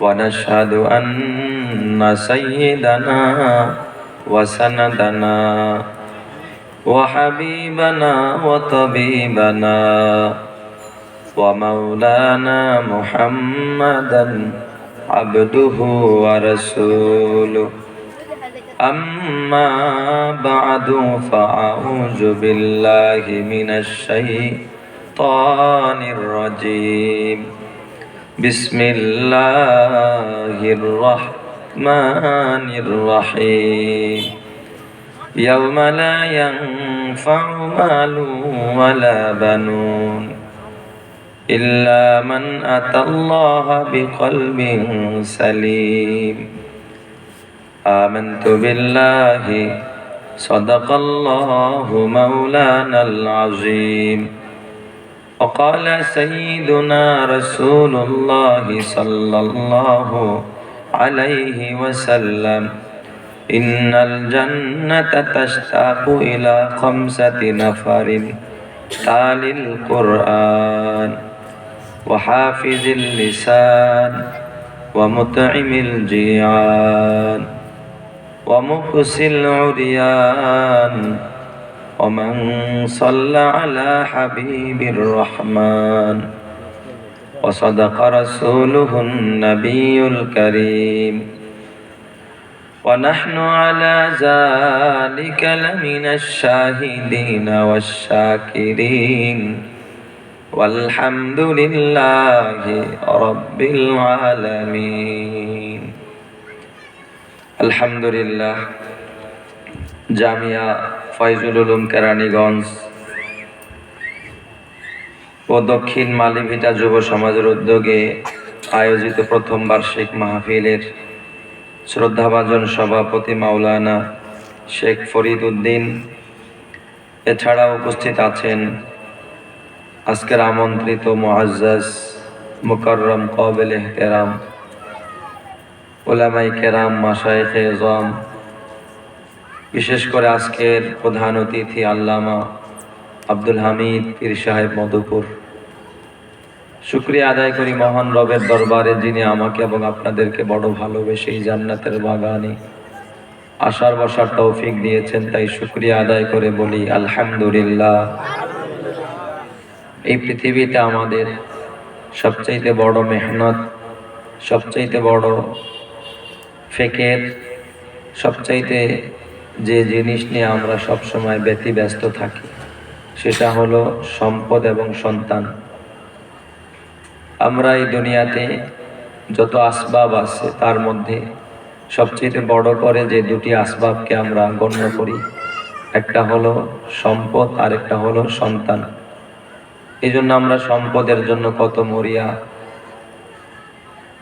ونشهد أن سيدنا وسندنا وحبيبنا وطبيبنا ومولانا محمدا عبده ورسوله أما بعد فأعوذ بالله من الشيطان الرجيم بسم الله الرحمن الرحيم يوم لا ينفع مال ولا بنون إلا من أتى الله بقلب سليم آمنت بالله صدق الله مولانا العظيم وقال سيدنا رسول الله صلى الله عليه وسلم إن الجنة تشتاق إلى خمسة نفر تالي القرآن وحافظ اللسان ومطعم الجيعان ومكس العريان ومن صلى على حبيب الرحمن وصدق رسوله النبي الكريم ونحن على ذلك لمن الشاهدين والشاكرين والحمد لله رب العالمين الحمد لله جامعه ফয়জুল উলুম কেরানীগঞ্জ। ও দক্ষিণ মালিভিটা যুব সমাজের উদ্যোগে আয়োজিত প্রথম বার্ষিক মাহফিলের শ্রদ্ধাভাজন সভাপতি মাওলানা শেখ ফরিদ উদ্দিন। এছাড়া উপস্থিত আছেন আজকের আমন্ত্রিত মুআজ্জাজ মুকররম কবেল এহতেরাম ওলামাই কেরাম মাসায়েখে জম বিশেষ করে আজকের প্রধান অতিথি আল্লামা আব্দুল হামিদ পীর সাহেব মধুপুর। শুক্রিয়া আদায় করি মহান রবের দরবারে, যিনি আমাকে এবং আপনাদেরকে বড় ভালোবেসে এই জান্নাতের বাগানে আশার বসার তৌফিক দিয়েছেন, তাই শুক্রিয়া আদায় করে বলি, আলহামদুলিল্লাহ। এই পৃথিবীতে আমাদের সবচাইতে বড় মেহনত, সবচাইতে বড় ফেকের, সবচাইতে যে জিনিস নিয়ে আমরা সবসময় ব্যতিব্যস্ত থাকি, সেটা হলো সম্পদ এবং সন্তান। আমরা এই দুনিয়াতে যত আসবাব আছে, তার মধ্যে সবচেয়ে বড় করে যে দুটি আসবাবকে আমরা গণ্য করি, একটা হলো সম্পদ আর একটা হলো সন্তান। এই জন্য আমরা সম্পদের জন্য কত মরিয়া।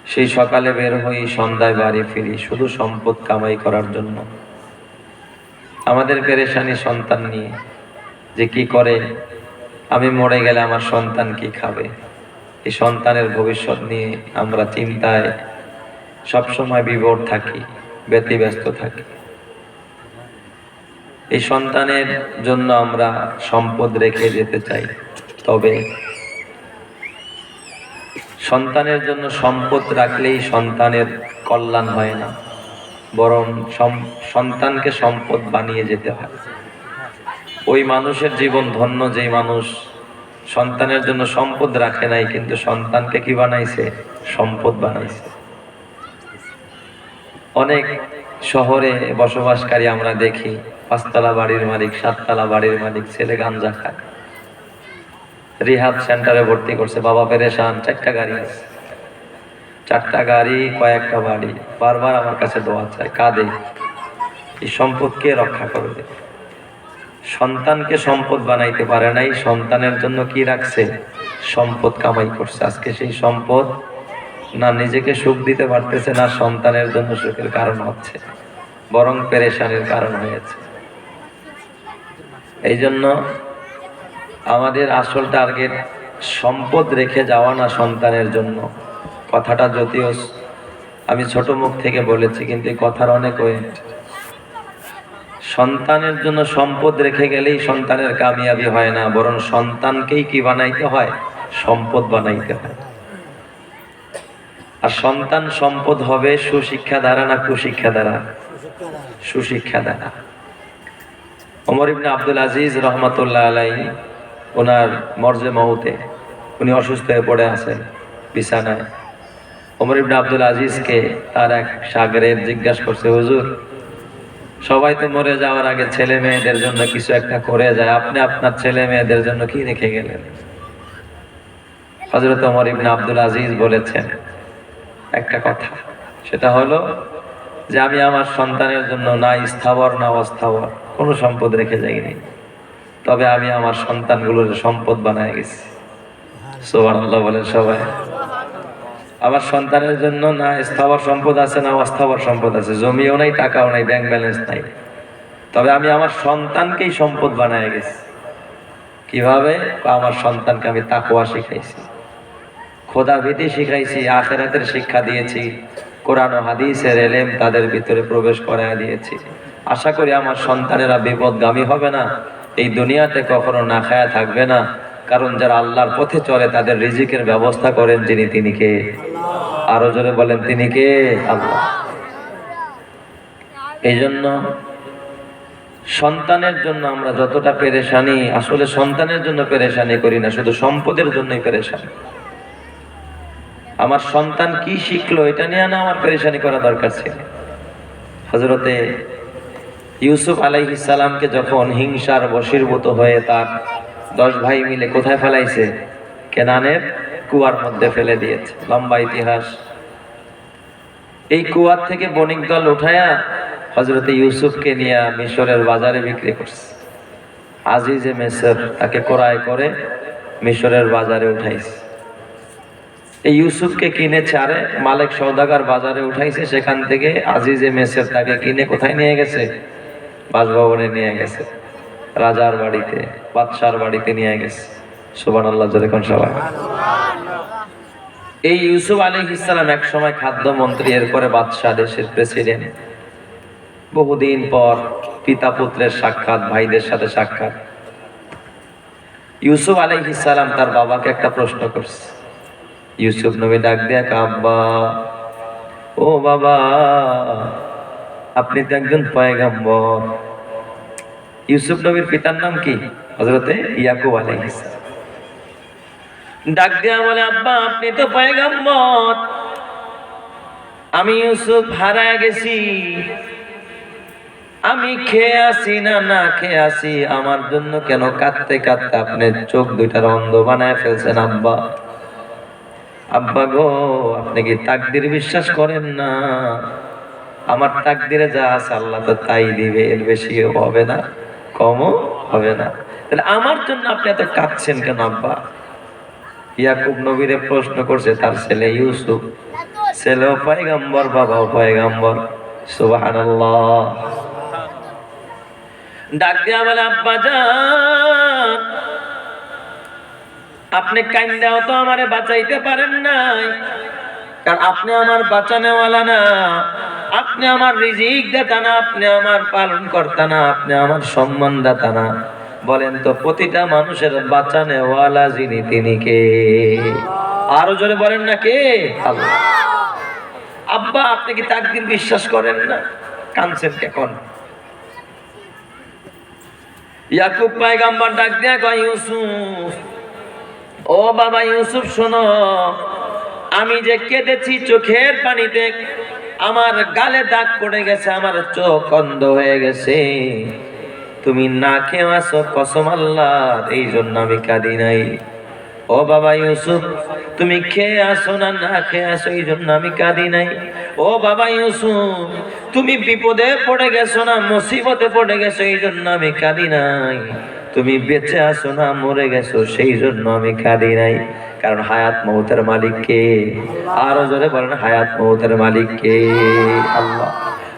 সেই সকালে বের হই, সন্ধ্যায় বাড়ি ফিরি, শুধু সম্পদ কামাই করার জন্য। আমাদের পেরেশানি সন্তান নিয়ে যে কি করে? আমি মরে গেলে আমার সন্তান কি খাবে? এই সন্তানের ভবিষ্যৎ নিয়ে আমরা চিন্তায় সবসময় বিভোর থাকি, ব্যতিব্যস্ত থাকি। এই সন্তানের জন্য আমরা সম্পদ রেখে যেতে চাই, তবে সন্তানের জন্য সম্পদ রাখলেই সন্তানের কল্যাণ হয় না। বরং সন্তানকে সম্পদ বানিয়ে যেতে হয়। ওই মানুষের জীবন ধন্য যেই মানুষ সন্তানের জন্য সম্পদ রাখে নাই, কিন্তু সন্তানকে কি বানাইছে? সম্পদ বানাইছে। অনেক শহরে বসবাসকারী আমরা দেখি, পাঁচতলা বাড়ির মালিক, সাততলা বাড়ির মালিক, ছেলে গাঞ্জা খায়। রিহাব সেন্টারে ভর্তি করছে, বাবা পেরেশান, চারটা গাড়ি আছে। চারটা গাড়ি, কয়েকটা বাড়ি। বারবার আমার কাছে দোয়া চায়, কাঁদে। এই সম্পদকে রক্ষা করবে সন্তানকে সম্পদ বানাইতে পারে নাই, সন্তানের জন্য কি রাখছে? সম্পদ কামাই করছে। আজকে সেই সম্পদ না নিজেকে সুখ দিতে পারতেছে, না সন্তানের জন্য সুখের কারণ হচ্ছে, বরং পেরেশানির কারণ হয়েছে। এই জন্য আমাদের আসল টার্গেট সম্পদ রেখে যাওয়া না সন্তানের জন্য। কথাটা যদিও আমি ছোট মুখ থেকে বলেছি, কিন্তু কথার অনেক ওয়েট সন্তানের জন্য সম্পদ রেখে গেলেই সন্তানের কামিয়াবি হয় না, বরং সন্তানকেই কি বানাইতে হয়? সম্পদ বানাইতে হয়। আর সন্তান সম্পদ হবে সুশিক্ষা দ্বারা না কুশিক্ষা দ্বারা? সুশিক্ষা দ্বারা। ওমর ইবনে আব্দুল আজিজ রহমতুল্লাহ আলাই, ওনার মর্জে মৌতে উনি অসুস্থ হয়ে পড়ে আছেন, বিছানায়। ওমর ইবনে আব্দুল আজিজকে তার এক সাগরের জিজ্ঞাসা করছে, হুজুর, সবাই তো মরে যাওয়ার আগে ছেলে মেয়েদের জন্য কিছু একটা করে যায়, আপনি আপনার ছেলে মেয়েদের জন্য কি রেখে গেলেন? হজরত ওমর ইবনে আব্দুল আজিজ বলেছেন একটা কথা, সেটা হলো যে আমি আমার সন্তানের জন্য না স্থাবর, না অস্থাবর, কোনো সম্পদ রেখে যাইনি, তবে আমি আমার সন্তানগুলোর সম্পদ বানায় গেছি। সোবান বলেন সবাই। আমার সন্তানের জন্য না স্থাবর সম্পদ আছে, না অস্থাবর সম্পদ আছে। জমিও নাই, টাকাও নাই ব্যাংক ব্যালেন্স নাই। তবে আমি আমার সন্তানকেই সম্পদ বানায় গেছি। কীভাবে? আমার সন্তানকে আমি তাকুয়া শিখাইছি। খোদা ভীতি শিখাইছি, আখেরাতের শিক্ষা দিয়েছি। কোরআন হাদিসের এলেম তাদের ভিতরে প্রবেশ করায় দিয়েছি। আশা করি আমার সন্তানেরা বিপদগামী হবে না। এই দুনিয়াতে কখনো না খায়া থাকবে না। কারণ যারা আল্লাহর পথে চলে, তাদের রিজিকের ব্যবস্থা করেন যিনি, তিনি কে? আরও জোরে বলেন, তিনি কে? আল্লাহ। এই জন্য সন্তানের জন্য আমরা যতটা পেরেশানি, আসলে সন্তানের জন্য পেরেশানি করি না, শুধু সম্পদের জন্যই পেরেশানি। আমার সন্তান কি শিখলো, এটা নিয়ে না আমার পেরেশানি করা দরকার ছিল? হজরতে ইউসুফ আলাইহিসালামকে যখন হিংসার বশীর্ভূত হয়ে তার দশ ভাই মিলে কোথায় ফেলাইছে? কেনানের কুয়ার মধ্যে ফেলে দিয়েছে। লম্বা ইতিহাস। এই কুয়ার থেকে বণিক দল উঠায়া হজরতে ইউসুফকে নিয়ে মিশরের বাজারে বিক্রি করছে। আজিজে মেসর তাকে ক্রয় করে মিশরের বাজারে উঠাইছে। এই ইউসুফকে কিনেছে আরে মালিক সৌদাগার বাজারে উঠাইছে। সেখান থেকে আজিজে মেসের তাকে কিনে কোথায় নিয়ে গেছে? বাসভবনে নিয়ে গেছে। রাজার বাড়িতে, বাদশার বাড়িতে নিয়ে গেছে। সুবান আল্লাহ যখন সবাই। এই ইউসুফ আলী ইসলাম এক সময় খাদ্যমন্ত্রী, এরপরে বাদশাহ দেশের প্রেসিডেন্ট বহুদিন পর পিতা পুত্রের সাক্ষাৎ, ভাইদের সাথে সাক্ষাৎ। ইউসুফ আলী ইসলাম তার বাবাকে একটা প্রশ্ন করছে। ইউসুফ নবী ডাক দেয়া আব্বা? ও বাবা, আপনি তো একজন পয়গাম্বর। ইউসুফ নবীর পিতার নাম কি? হজরতে ইয়াকুব আলাইহিস ডাক দেয়া বলে, আব্বা, আপনি তো পয়গাম্বর। আমি ইউসুফ হারায় গেছি। আমি খেয়ে আসি না না খেয়ে আসি। আমার জন্য কেন কাঁদতে কাঁদতে আপনি চোখ দুইটার অন্ধ বানায় ফেলছেন, আব্বা? আব্বা গো, আপনি কি তাকদির বিশ্বাস করেন না? আমার তাকদিরে যা আছে আল্লাহ তো তাই দিবে, এর বেশি হবে না। কমও হবে না। তাহলে আমার জন্য আপনি এত কাঁদছেন কেন, আব্বা? ইয়াকুব নবীরে প্রশ্ন করছে, তার ছেলে ইউসুফ। ছেলেও পয়গাম্বর, বাবাও পয়গাম্বর। সুবহানাল্লাহ। ডাক দিয়া বলে, আব্বা যান। আপনি কান্দাও তো আমারে বাঁচাইতে পারেন নাই। কারণ আপনি আমার বাঁচানেওয়ালা না। আপনি আমার রিজিক দাতা না, আপনি আমার পালন কর্তা না, আপনি আমার সম্মান দাতা না। বলেন তো, প্রতিটা মানুষের বাঁচানেওয়ালা যিনি, তিনি কে? আরও জোরে বলেন না কে? আব্বা, আপনি কি তাকদিন বিশ্বাস করেন না? কানছেন কেন ইয়াকুব পায়গাম্বার ডাক দিয়া কয়, ইউসুফ, ও বাবা ইউসুফ, শোনো, আমি যে কেঁদেছি চোখের পানিতে আমার গালে দাগ পড়ে গেছে, আমার চোখ অন্ধ হয়ে গেছে। তুমি না খেয়ে আসো কসম আল্লাহ এই জন্য আমি কাঁদি নাই। ও বাবা ইউসুফ, তুমি খেয়ে আসো না না খেয়ে আসো এই জন্য আমি কাঁদি নাই। ও বাবা ইউসুফ, তুমি বিপদে পড়ে গেছো না, মুসিবতে পড়ে গেছো, এই জন্য আমি কাঁদি নাই। তুমি বেঁচে আছো না মরে গেছো, সেই জন্য আমি কাঁদি নাই। কারণ হায়াত মহতের মালিক কে আরও জোরে বলেন, হায়াত মহতের মালিক কে আল্লাহ,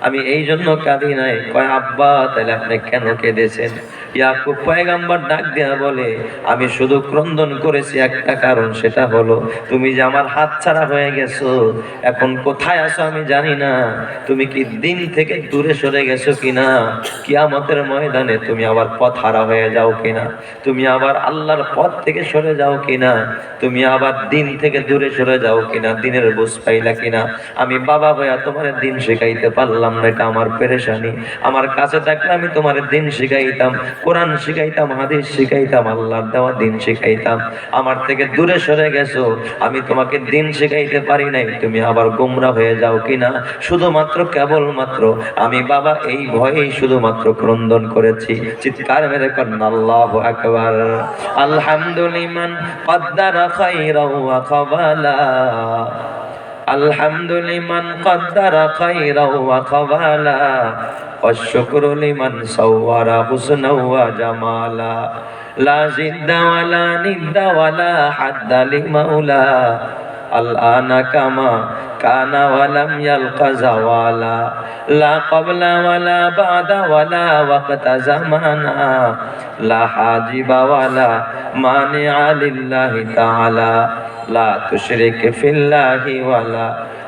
আমি এই জন্য কাঁদি নাই। কয়, আব্বা, তাহলে আপনি কেন কেঁদেছেন? ইয়াকুব পয়গাম্বর ডাক দেয়া বলে, আমি শুধু ক্রন্দন করেছি একটা কারণ, সেটা হলো তুমি যে আমার হাত ছাড়া হয়ে গেছো, এখন কোথায় আছো আমি জানি না। তুমি কি দিন থেকে দূরে সরে গেছো কিনা? কিয়ামতের ময়দানে তুমি আবার পথ হারা হয়ে যাও কিনা? তুমি আবার আল্লাহর পথ থেকে সরে যাও কিনা? তুমি আবার দিন থেকে দূরে সরে যাও কিনা? দিনের বুঝ পাইলা কিনা? আমি বাবা ভাইয়া তোমার দিন শিখাইতে পারলাম না, এটা আমার পেরেশানি। আমার কাছে থাকলে আমি তোমার দিন শিখাইতাম। কোরআন শিখাইতাম, হাদিস শিখাইতাম, আল্লাহর দেওয়া দিন শিখাইতাম। আমার থেকে দূরে সরে গেছো, আমি তোমাকে দিন শিখাইতে পারি নাই, তুমি আবার গোমরা হয়ে যাও কিনা? শুধুমাত্র কেবলমাত্র আমি বাবা, এই ভয়েই শুধুমাত্র ক্রন্দন করেছি। চিৎকার মেরে কন্যা, আল্লাহ আকবার। আলহামদুলিমান কদ্দারা খাইরা খাবালা الحمد لمن قدر خيرا وقبالا والشكر لمن صور حسنا وجمالا لا زد ولا ند ولا حد لمولى الآن كما كان ولم يلق زوالا لا قبل ولا بعد ولا وقت زمانا لا حاجب ولا مانع لله تعالى لا تشرك في الله ولا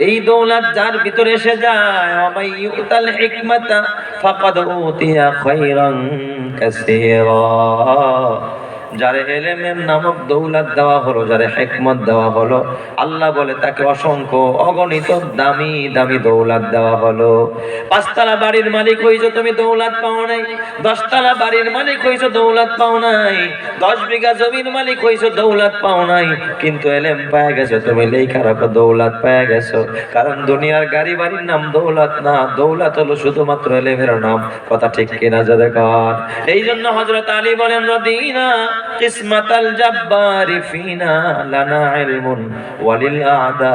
এই দৌলত যার ভিতরে এসে যায় আমাই ইউতাল হিকমাতা ফাকাদ উতিয়া যারে এলেমের নামক দৌলত দেওয়া হলো, যারে হেকমত দেওয়া হলো, আল্লাহ বলে তাকে অসংখ্য অগণিত দামি দামি দৌলত দেওয়া হলো। পাঁচতলা বাড়ির মালিক হইছো, তুমি দৌলত পাও নাই। দশতলা বাড়ির মালিক হইছো, দৌলত পাও নাই। দশ বিঘা জমির মালিক হইছো, দৌলত পাও নাই। কিন্তু এলেম পায় গেছো, তুমি লেখা রাখো, দৌলত পায় গেছো। কারণ দুনিয়ার গাড়ি বাড়ির নাম দৌলত না, দৌলত হলো শুধুমাত্র এলেমের নাম। কথা ঠিক কিনা যাদের এই জন্য হজরত আলী বলেন, রদিনা কিসমাতাল জাব্বারি ফিনা লানা ইলমুন, ওয়ালিল আদা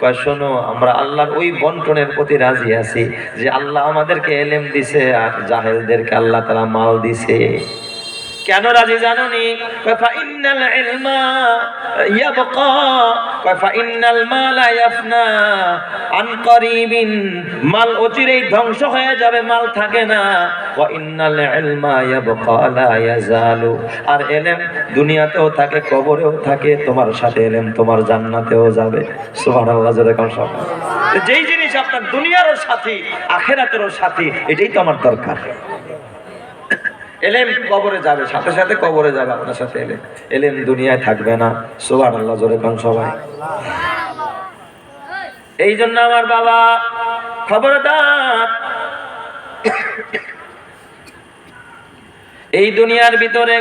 কশনো শোনো, আমরা আল্লাহর ওই বন্টনের প্রতি রাজি আছি যে আল্লাহ আমাদেরকে এলেম দিছে আর জাহেলদেরকে আল্লাহ তাআলা মাল দিছে। কেন রাজি জানোনি? কয়, ফা ইন্নাল ইলমা ইয়াবকা। কয় ইন্নাল মালা ইয়াফনা। আন করিবিন। মাল অচিরেই ধ্বংস হয়ে যাবে, মাল থাকে না। ওয়া ইন্নাল ইলমা ইয়াবকা, লা ইয়াজালু। আর এলেম দুনিয়াতেও থাকে, কবরেও থাকে, তোমার সাথে এলেম তোমার জান্নাতেও যাবে। সুবহানাল্লাহ, জোরে কোন যেই জিনিস আপনার দুনিয়ারও সাথী, আখেরাতেরও সাথী, এটাই তো আমার দরকার। এলেম কবরে যাবে, সাথে সাথে কবরে যাবে আপনার সাথে এলেম। এলেম দুনিয়ায় থাকবে না। সোহান আল্লাহ জোরে কোন সবাই। এই জন্য আমার বাবা খবরদার। এই দুনিয়ার ভিতরে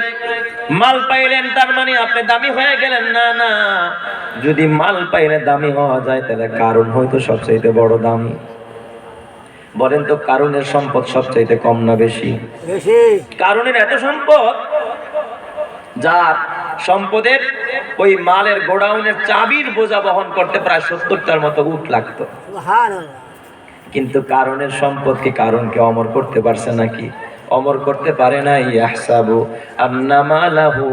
মাল পাইলেন, তার মানে আপনি দামি হয়ে গেলেন। না না, যদি মাল পাইলে দামি হওয়া যায়, তাহলে কারণ হয়তো সবচেয়ে বড় দামি। বলেন তো কারণের সম্পদ সবচাইতে কম না বেশি? কারণের এত সম্পদ? যার সম্পদের ওই মালের গোডাউনের চাবির বোঝা বহন করতে প্রায় সত্তরটার মতো উঠ লাগতো। কিন্তু কারণের সম্পদকে কারণকে অমর করতে পারছে নাকি? অমর করতে পারে না ইয়াহসাবু আন্নামালাহু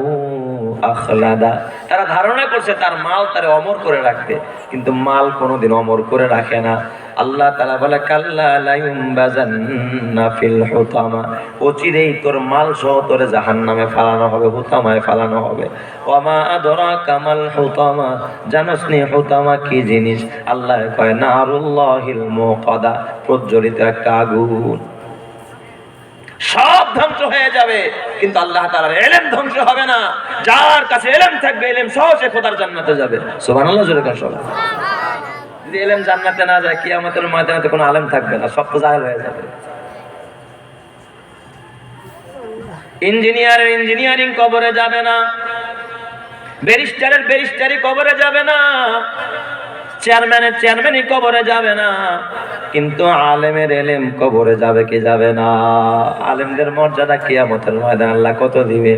আখলাদা। তারা ধারণা করছে তার মাল তারে অমর করে রাখবে, কিন্তু মাল কোনোদিন অমর করে রাখে না। আল্লাহ তাআলা বলে, কাল্লা লায়ুমবাজান্না ফিল হুতামা। অচিরেই তোর মাল সহ তোরে জাহান্নামে ফালানো হবে, হুতামায় ফালানো হবে। ওয়ামা আদরা কামাল হুতামা? জানোস নি হুতামা কি জিনিস? আল্লাহ কয়, নারুল্লাহিল মুকাদা। প্রজ্বলিত একটা আগুন। সব ধ্বংস হয়ে যাবে। কিন্তু আল্লাহ তাআলার এলেম ধ্বংস হবে না। যার কাছে এলেম থাকবে, এলেম সহ সে খোদার জান্নাতে যাবে। সুবহানাল্লাহ, জোরে কোন সবাই। যদি এলেম জান্নাতে না যায়, কিয়ামতের ময়দানে কোনো আলেম থাকবে না, সব তো জাহেল হয়ে যাবে। ইঞ্জিনিয়ারের ইঞ্জিনিয়ারিং কবরে যাবে না। ব্যারিস্টারের ব্যারিস্টারি কবরে যাবে না। চেয়ারম্যানের চেয়ারম্যানই কবরে যাবে না। কিন্তু আলেমের এলেম কবরে যাবে কি যাবে না? আলেমদের মর্যাদা কিয়ামতের ময়দান আল্লাহ কত দিবে?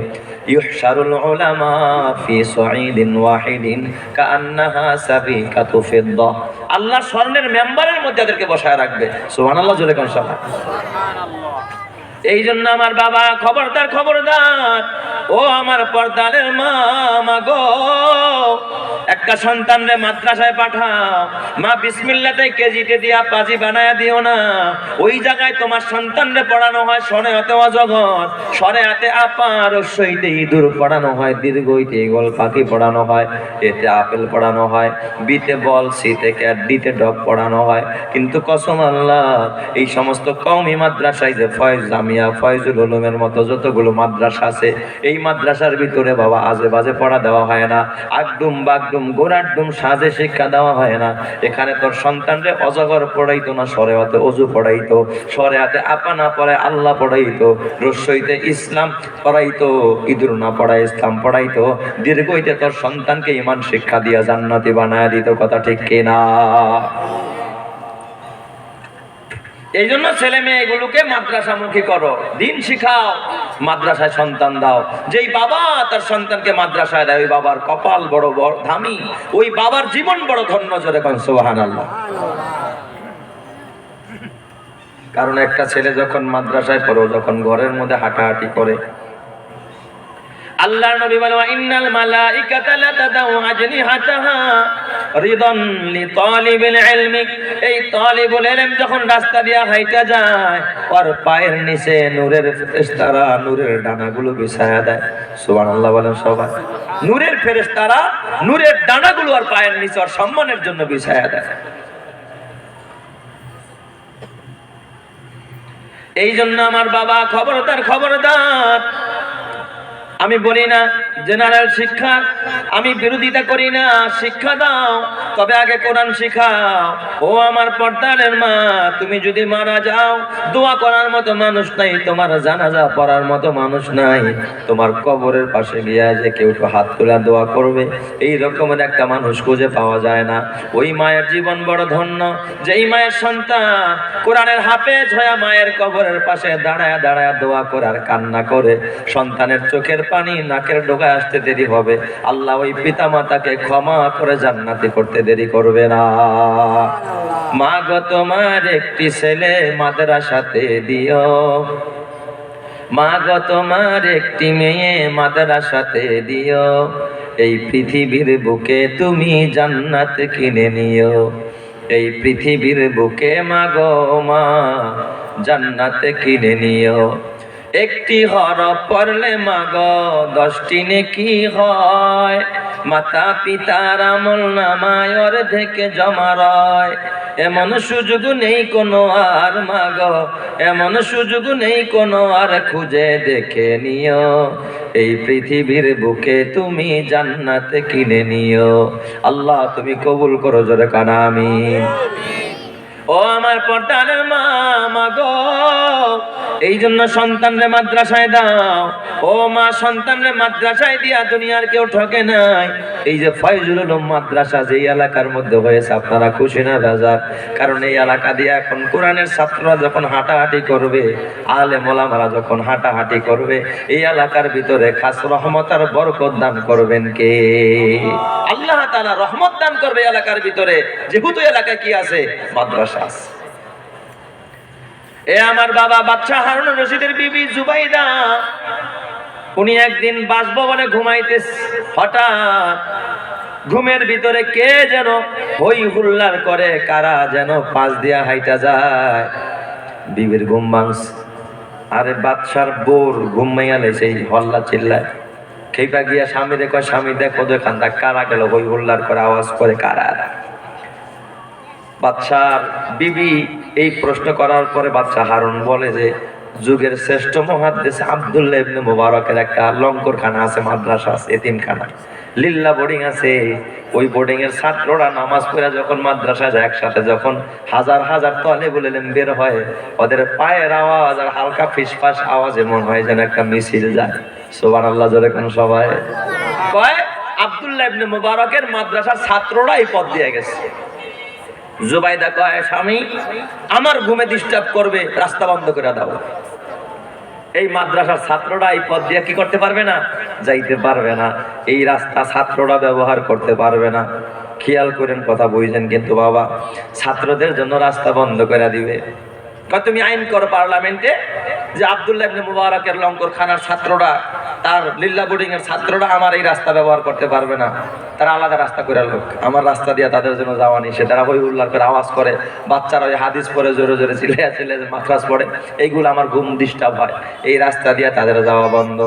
ওয়াহিদিন আল্লাহ স্বর্ণের মেম্বারের মধ্যে তাদেরকে বসায় রাখবে। এই জন্য আমার বাবা খবরদার খবরদার। ও আমার পর্দালের মা মা গো। একটা সন্তানরে মাদ্রাসায় পাঠাও। মা বিসমিল্লাতে কেজিতে দিয়া পাজি বানায়া দিও না। ওই জায়গায় তোমার সন্তানরে পড়ানো হয় সনে হতে অজগর সরে হাতে আপার রস্যইতে ইঁদুর পড়ানো হয় দীর্ঘইতে গোল পাখি পড়ানো হয়, এতে আপেল পড়ানো হয়, বিতে বল, সিতে ক্যাট, ডিতে ডগ পড়ানো হয়। কিন্তু কসম আল্লাহ, এই সমস্ত কওমি মাদ্রাসায় যে ফয়েজ জামিয়া, ফয়জুল উলুমের মতো যতগুলো মাদ্রাসা আছে, এই মাদ্রাসার ভিতরে বাবা আজে বাজে পড়া দেওয়া হয় না। আগডুম বাগডুম গোড়াডুম সাজে শিক্ষা দেওয়া হয় না। এখানে তোর সন্তানরে অজগর পড়াইতো না সরে হাতে অজু পড়াইতো সরে হাতে আপা না পড়ায় আল্লাহ পড়াইতো রসইতে ইসলাম পড়াইতো, ইদুর না পড়ায় ইসলাম পড়াইতো। দীর্ঘ হইতে তোর সন্তানকে ইমান শিক্ষা দিয়া জান্নাতি বানায় দিত, কথা ঠিক কিনা? এই জন্য ছেলে মেয়েগুলোকে মাদ্রাসামুখী করো। দিন শিখাও, মাদ্রাসায় সন্তান দাও। যেই বাবা তার সন্তানকে মাদ্রাসায় দেয়, ওই বাবার কপাল বড় বড়, ধামি। ওই বাবার জীবন বড় ধন্য জোরে কন আল্লাহ কারণ একটা ছেলে যখন মাদ্রাসায় পড়ো যখন ঘরের মধ্যে হাঁটাহাঁটি করে আল্লাহর নবী বলে ইন্নাল মালাইকাতা লা তাদাউ আজনিহাতাহা রিদান লিতালিবিল ইলমি। এই তালিবুল ইলম যখন রাস্তা দিয়া হাইটা যায়, ওর পায়ের নিচে নূরের ফেরেশতারা নূরের ডানাগুলো বিছায়া দেয়। সুবহানাল্লাহ বলেন সবাই। নূরের ফেরেশতারা নূরের ডানাগুলো আর পায়ের নিচে ওর সম্মানের জন্য বিছায়া দেয়। এই জন্য আমার বাবা খবরদার খবরদার। আমি বলি না জেনারেল শিক্ষা, আমি বিরোধিতা করি না, শিক্ষা দাও, তবে আগে কোরআন শিখাও। ও আমার পর্দারের মা, তুমি যদি মারা যাও, দোয়া করার মতো মানুষ নাই, তোমার জানাজা পড়ার মতো মানুষ নাই। তোমার কবরের পাশে গিয়া যে কেউ একটু হাত তোলা দোয়া করবে, এই রকমের একটা মানুষ খুঁজে পাওয়া যায় না। ওই মায়ের জীবন বড় ধন্য, যেই মায়ের সন্তান, কোরআনের হাফেজ হয়ে মায়ের কবরের পাশে দাঁড়ায় দাঁড়ায় দোয়া করার কান্না করে, সন্তানের চোখের পানি নাকের ডোকায় আসতে দেরি হবে। আল্লাহ ওই পিতা মাতাকে ক্ষমা করে জান্নাতি করতে দেরি করবে না। মা গো, তোমার একটি ছেলে মাদ্রাসাতে দিও। মা গো, তোমার একটি মেয়ে মাদ্রাসাতে দিও। এই পৃথিবীর বুকে তুমি জান্নাত কিনে নিও। এই পৃথিবীর বুকে মাগো মা জান্নাত কিনে নিও। একটি হরফ পড়লে মাগ, দশটি নেকি হয়। মাতা পিতার আমল নামায় অর্ধেকে জমা রয়। এমন সুযোগ নেই কোনো আর মাগ, এমন সুযোগ নেই কোনো আর খুঁজে দেখে নিও। এই পৃথিবীর বুকে তুমি জান্নাত কিনে নিও। আল্লাহ, তুমি কবুল করো জোরে কানা, আমিন। ও আমার পর্দানের মা মা গো এই জন্য সন্তানরে মাদ্রাসায় দাও। ও মা, সন্তানরে মাদ্রাসায় দিয়া দুনিয়ার কেউ ঠকে নাই। এই যে ফয়জুল উলুম মাদ্রাসা, যে এলাকার মধ্যে হয়েছে, আপনারা খুশি না বাজার কারণ এই এলাকা দিয়ে এখন কোরআনের ছাত্ররা যখন হাঁটাহাঁটি করবে, আলে মোলামারা যখন হাঁটাহাঁটি করবে, এই এলাকার ভিতরে খাস রহমত আর বরকত দান করবেন কে? আল্লাহ তাআলা রহমত দান করবে এলাকার ভিতরে। যেহেতু এলাকায় কি আছে? মাদ্রাসা আছে। এ আমার বাবা বাচ্চা হারুন রশিদের বিবি জুবাইদা। উনি একদিন বাসভবনে ঘুমাইতে হঠাৎ ঘুমের ভিতরে কে যেন হই হুল্লার করে, কারা যেন পাশ দিয়া হাইটা যায়। বিবির ঘুম ভাঙছে। আরে বাদশার বোর ঘুম মাইয়া সেই হল্লা চিল্লায়। খেপা গিয়া স্বামী দেখো স্বামী, দেখো দেখান তা কারা গেল হই হুল্লার করে, আওয়াজ করে, কারা? বাদশার বিবি এই প্রশ্ন করার পরে বাদশাহ হারুন বলে যে, যুগের শ্রেষ্ঠ মহাদ্দেশ আব্দুল্লাহ ইবনে মুবারকের একটা লঙ্কর খানা আছে, মাদ্রাসা আছে, এতিমখানা। লিল্লা বোর্ডিং আছে। ওই বোর্ডিং এর ছাত্ররা নামাজ পড়ে যখন মাদ্রাসা যায়, একসাথে যখন হাজার হাজার তলে বলে বের হয়, ওদের পায়ের আওয়াজ আর হালকা ফিসফাস আওয়াজ এমন হয় যেন একটা মিছিল যায়। সোবান আল্লাহ জোরে কোন সবাই? কয়? আব্দুল্লাহ ইবনে মুবারকের মাদ্রাসার ছাত্ররা এই পথ দিয়ে গেছে। জুবাইদা কয়, স্বামী, আমার ঘুমে ডিস্টার্ব করবে, রাস্তা বন্ধ করে দাও। এই মাদ্রাসার ছাত্ররা এই পথ দিয়ে কি করতে পারবে না? যাইতে পারবে না। এই রাস্তা ছাত্ররা ব্যবহার করতে পারবে না। খেয়াল করেন কথা বুঝছেন কিন্তু বাবা, ছাত্রদের জন্য রাস্তা বন্ধ করে দিবে। কয় তুমি আইন করো পার্লামেন্টে যে আব্দুল্লাহ মুবারকের লঙ্কর খানার ছাত্ররা, তার লিল্লা বোর্ডিং এর ছাত্ররা আমার এই রাস্তা ব্যবহার করতে পারবে না। তারা আলাদা রাস্তা করে লোক। আমার রাস্তা দিয়ে তাদের জন্য যাওয়া সে তারা হই করে আওয়াজ করে। বাচ্চারা ওই হাদিস পরে জোরে জোরে চিলে চিলে মাদ্রাস পড়ে। এইগুলো আমার ঘুম ডিস্টার্ব হয়। এই রাস্তা দিয়ে তাদের যাওয়া বন্ধ।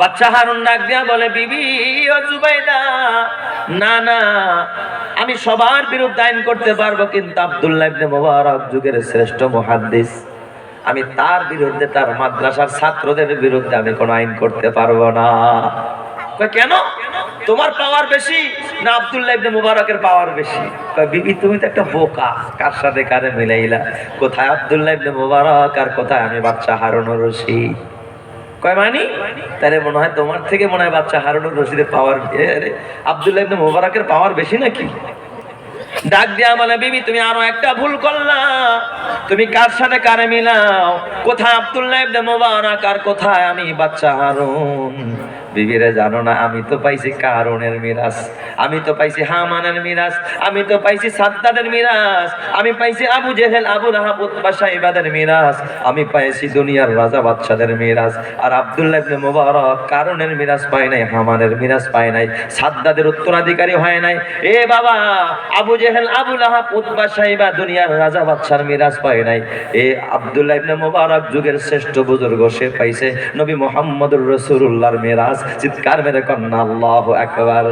বাচ্চা হারুন ডাক দিয়া বলে, বিবি ও জুবাইদা, না না আমি সবার বিরুদ্ধে আইন করতে পারব কিন্তু আব্দুল্লাহ ইবনে মুবারক যুগের শ্রেষ্ঠ মুহাদ্দিস। আমি তার বিরুদ্ধে, তার মাদ্রাসার ছাত্রদের বিরুদ্ধে আমি কোনো আইন করতে পারব না। কেন? তোমার পাওয়ার বেশি না আব্দুল্লাহ ইবনে মুবারকের পাওয়ার বেশি? বিবি, তুমি তো একটা বোকা। কার সাথে কারে মিলাইলা? কোথায় আব্দুল্লাহ ইবনে মুবারক আর কোথায় আমি বাচ্চা হারুনুর রশিদ? কয় তাহলে মনে হয় তোমার থেকে মনে হয় বাচ্চা রশিদের পাওয়ার মোবারকের পাওয়ার বেশি নাকি? ডাক বলে, বিবি, তুমি একটা ভুল তুমি কার সাথে কারে মিলাও? কোথায় আব্দুল্লাহ মুবারক আর কোথায় আমি বাচ্চা হারুন? বিবিরে জানো না, আমি তো পাইছি কারণের মিরাজ। আমি তো পাইছি হামানের মিরাজ, আমি তো পাইছি সাদ্দাদের মিরাজ, আমি পাইছি Abu Jahl, Abu Lahab Utba সাইবাদের মিরাজ, আমি পাইছি দুনিয়ার রাজা বাদশাদের মিরাজ, আর আব্দুল্লাহ ইবনে মুবারক কারণের মিরাজ পায় নাই, হামানের মিরাজ পায় নাই, সাদ্দাদের উত্তরাধিকারী হয় নাই। এ বাবা, Abu Jahl, Abu Lahab Utba Shaiba দুনিয়ার রাজা বাদশার মিরাজ পায় নাই। এ আব্দুল্লাহ ইবনে মুবারক যুগের শ্রেষ্ঠ বুজুর্গ, সে পাইছে নবী মুহাম্মদুর রাসূলুল্লাহর মিরাজ। চিৎকার মেরে কন্যা? আল্লাহ একবার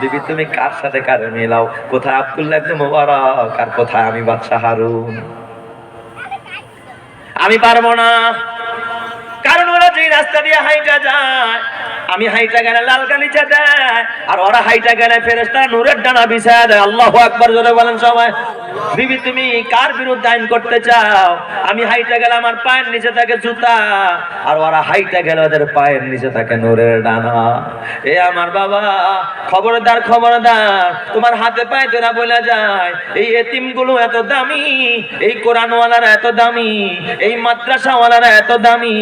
বিবি, তুমি কার সাথে কার মিলাও? কোথায় আব্দুল্লাহ ইবনে মুবারক? আর কোথায় আমি বাচ্চা হারুন? আমি পারব না। কারণ ওরা যে রাস্তা দিয়ে হাইটা যায় আমি হাইটা গেলে লাল গালিচা দেয় আর ওরা হাইটা গেলে ফেরেস্তা নূরের ডানা বিছায় দেয়। আল্লাহ একবার জোরে বলেন সবাই। বিবি, তুমি কার বিরুদ্ধে আইন করতে চাও? আমি হাইটা গেলে আমার পায়ের নিচে থাকে জুতা, আর ওরা হাইটা গেলে ওদের পায়ের নিচে থাকে নূরের ডানা। এ আমার বাবা, খবরদার খবরদার, তোমার হাতে পায়ে তোরা বলে যায়। এই এতিমগুলো এত দামি, এই কোরআনওয়ালারা এত দামি, এই মাদ্রাসাওয়ালারা এত দামি।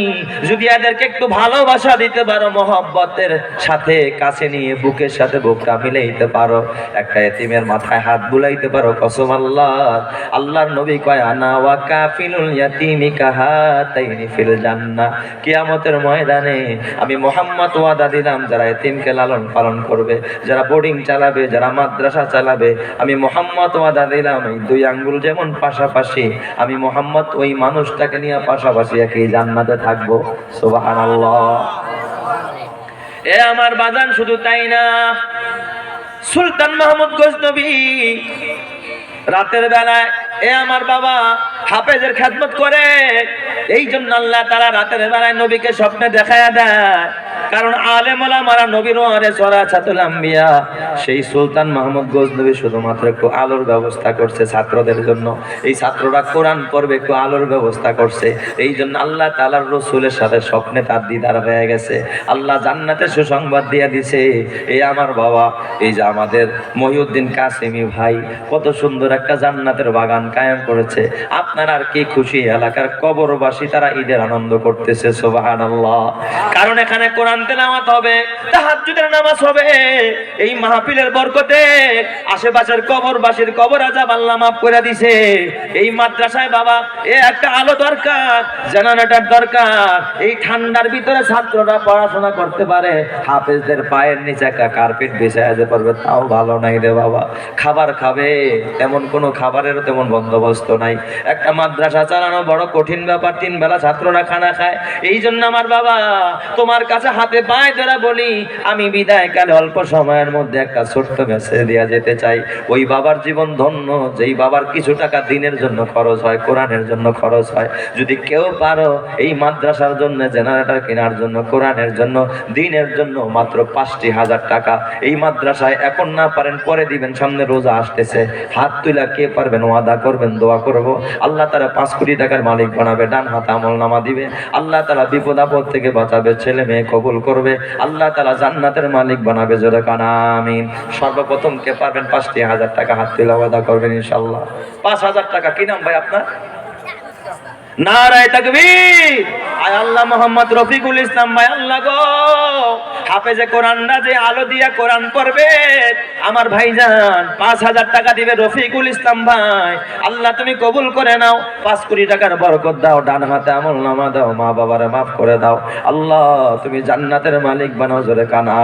যদি এদেরকে একটু ভালোবাসা দিতে পারো মহব্বতের সাথে, কাছে নিয়ে, বুকের সাথে বুকটা মিলাইতে পারো। একটা এতিমের মাথায় হাত বুলাইতে পারো, কসম আল্লাহ। আল্লাহর নবী কয়, আনা ওয়া কাফিলুল ইয়াতিমি কাহাতাইনি ফিল জান্নাহ। কিয়ামতের ময়দানে আমি মোহাম্মদ ওয়াদা দিলাম, যারা এতিমকে লালন পালন করবে, যারা বোর্ডিং চালাবে, যারা মাদ্রাসা চালাবে, আমি মোহাম্মদ ওয়াদা দিলাম, এই দুই আঙ্গুল যেমন পাশাপাশি, আমি মোহাম্মদ ওই মানুষটাকে নিয়ে পাশাপাশি একই জান্নাতে থাকব। সুবহানাল্লাহ। এ আমার বাজান, শুধু তাই না। সুলতান মাহমুদ গজনবী রাতের বেলায় এ আমার বাবা হাফেজের খেদমত করে। এই জন্য আল্লাহ তারা রাতের বেলায় নবীকে স্বপ্নে দেখায়া দেয়। কারণ আলেম ওলামারা নবীর ওয়ারে সরাছাতুল আম্বিয়া, সেই সুলতান মাহমুদ গজনবী শুধুমাত্র একটু আলোর ব্যবস্থা করছে ছাত্রদের জন্য। এই ছাত্ররা কোরআন পড়বে, একটু আলোর ব্যবস্থা করছে। এই জন্য আল্লাহ তালার রসুলের সাথে স্বপ্নে তার দিদার হয়ে গেছে। আল্লাহ জান্নাতের সুসংবাদ দিয়ে দিছে এই আমার বাবা, এই যে আমাদের মহিউদ্দিন কাসেমি ভাই, কত সুন্দর একটা জান্নাতের বাগান কায়েম করেছে। আপনার আর কি খুশি? এলাকার কবরবাসী তারা ঈদের আনন্দ করতেছে সোবাহান আল্লাহ কারণ এখানে কোরআন তেলাওয়াত হবে, তাহাজ্জুদের নামাজ হবে। এই মাহফিলের বরকতে আশেপাশের কবরবাসীর কবর আজাব আল্লাহ মাফ করে দিছে। এই মাদ্রাসায় বাবা, এ একটা আলো দরকার, জেনারেটর দরকার। এই ঠান্ডার ভিতরে ছাত্ররা পড়াশোনা করতে পারে। হাফেজদের পায়ের নিচে একটা কার্পেট বিছায় যেতে পারবে তাও ভালো নাই রে বাবা। খাবার খাবে তেমন কোনো খাবারেরও তেমন বন্দোবস্ত নাই। একটা মাদ্রাসা চালানো বড় কঠিন ব্যাপার, তিন বেলা ছাত্ররা খানা খায়। এই জন্য আমার বাবা, তোমার কাছে হাত হাতে পায়ে ধরা বলি, আমি বিদায় কালে অল্প সময়ের মধ্যে একটা ছোট্ট মেসেজ দেওয়া যেতে চাই। ওই বাবার জীবন ধন্য, যেই বাবার কিছু টাকা দিনের জন্য খরচ হয়, কোরআনের জন্য খরচ হয়। যদি কেউ পারো, এই মাদ্রাসার জন্য, জেনারেটর কেনার জন্য, কোরআনের জন্য, দিনের জন্য মাত্র পাঁচটি হাজার টাকা। এই মাদ্রাসায় এখন না পারেন, পরে দিবেন, সামনে রোজা আসতেছে। হাত তুলা কে পারবেন, ওয়াদা করবেন, দোয়া করব। আল্লাহ তারা পাঁচ কোটি টাকার মালিক বানাবে, ডান হাত আমল নামা দিবে। আল্লাহ তারা বিপদ আপদ থেকে বাঁচাবে, ছেলে মেয়ে কবুল করবে। আল্লাহ তালা জান্নাতের মালিক বানাবে জোরে কানা আমি সর্বপ্রথম কে পারবেন পাঁচটি হাজার টাকা হাত তুলে করবেন ইনশাল্লাহ পাঁচ হাজার টাকা, কি নাম ভাই আপনার? নারায় ভাই আল্লাহ আমার ভাইজান পাঁচ হাজার টাকা দিবে রফিকুল ইসলাম ভাই। আল্লাহ তুমি কবুল করে নাও, পাঁচ কোটি টাকার বরকত দাও, ডান হাতে আমল নামা দাও, মা বাবারে মাফ করে দাও। আল্লাহ তুমি জান্নাতের মালিক বানাও, জোরে কানা